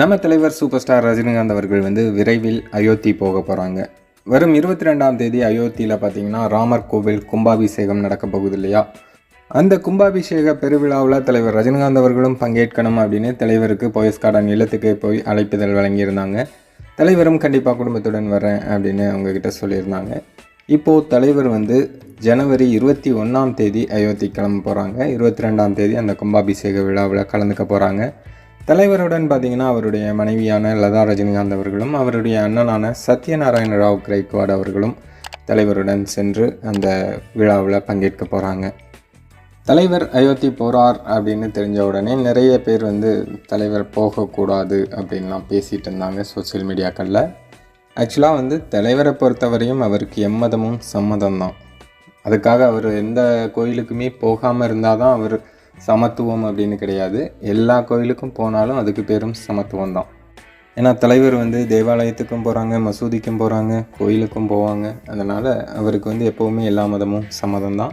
நம்ம தலைவர் super star Rajinikanth அவர்கள் வந்து விரைவில் அயோத்தி போக போகிறாங்க வரும் இருபத்தி ரெண்டாம் தேதி அயோத்தியில் பார்த்தீங்கன்னா ராமர் கோவில் கும்பாபிஷேகம் நடக்க போகுது இல்லையா? அந்த கும்பாபிஷேக பெருவிழாவில் தலைவர் ரஜினிகாந்த் அவர்களும் பங்கேற்கணும் அப்படின்னு தலைவருக்கு போயஸ் கார்டன் இல்லத்துக்கு போய் அழைப்புதல் வழங்கியிருந்தாங்க. தலைவரும் கண்டிப்பாக குடும்பத்துடன் வரேன் அப்படின்னு அவங்கக்கிட்ட சொல்லியிருந்தாங்க. இப்போது தலைவர் வந்து ஜனவரி இருபத்தி ஒன்றாம் தேதி அயோத்தி கிளம்ப போகிறாங்க இருபத்தி ரெண்டாம் தேதி அந்த கும்பாபிஷேக விழாவில் கலந்துக்க போகிறாங்க தலைவருடன் பார்த்தீங்கன்னா அவருடைய மனைவியான லதா ரஜினிகாந்த் அவர்களும் அவருடைய அண்ணனான சத்யநாராயண ராவ் கிரைக்வாட் அவர்களும் தலைவருடன் சென்று அந்த விழாவில் பங்கேற்க போகிறாங்க தலைவர் அயோத்தி போகிறார் அப்படின்னு தெரிஞ்ச உடனே நிறைய பேர் வந்து தலைவர் போகக்கூடாது அப்படின்லாம் பேசிகிட்டு இருந்தாங்க சோசியல் மீடியாக்களில். ஆக்சுவலாக வந்து தலைவரை பொறுத்தவரையும் அவருக்கு எம்மதமும் சம்மதம் தான் அதுக்காக அவர் எந்த கோயிலுக்குமே போகாமல் இருந்தால் தான் அவர் சமத்துவம் அப்படின்னு கிடையாது. எல்லா கோயிலுக்கும் போனாலும் அதுக்கு பேரும் சமத்துவம் தான். ஏன்னா தலைவர் வந்து தேவாலயத்துக்கும் போகிறாங்க மசூதிக்கும் போகிறாங்க கோயிலுக்கும் போவாங்க. அதனால் அவருக்கு வந்து எப்போவுமே எல்லா மதமும் சம்மதம் தான்.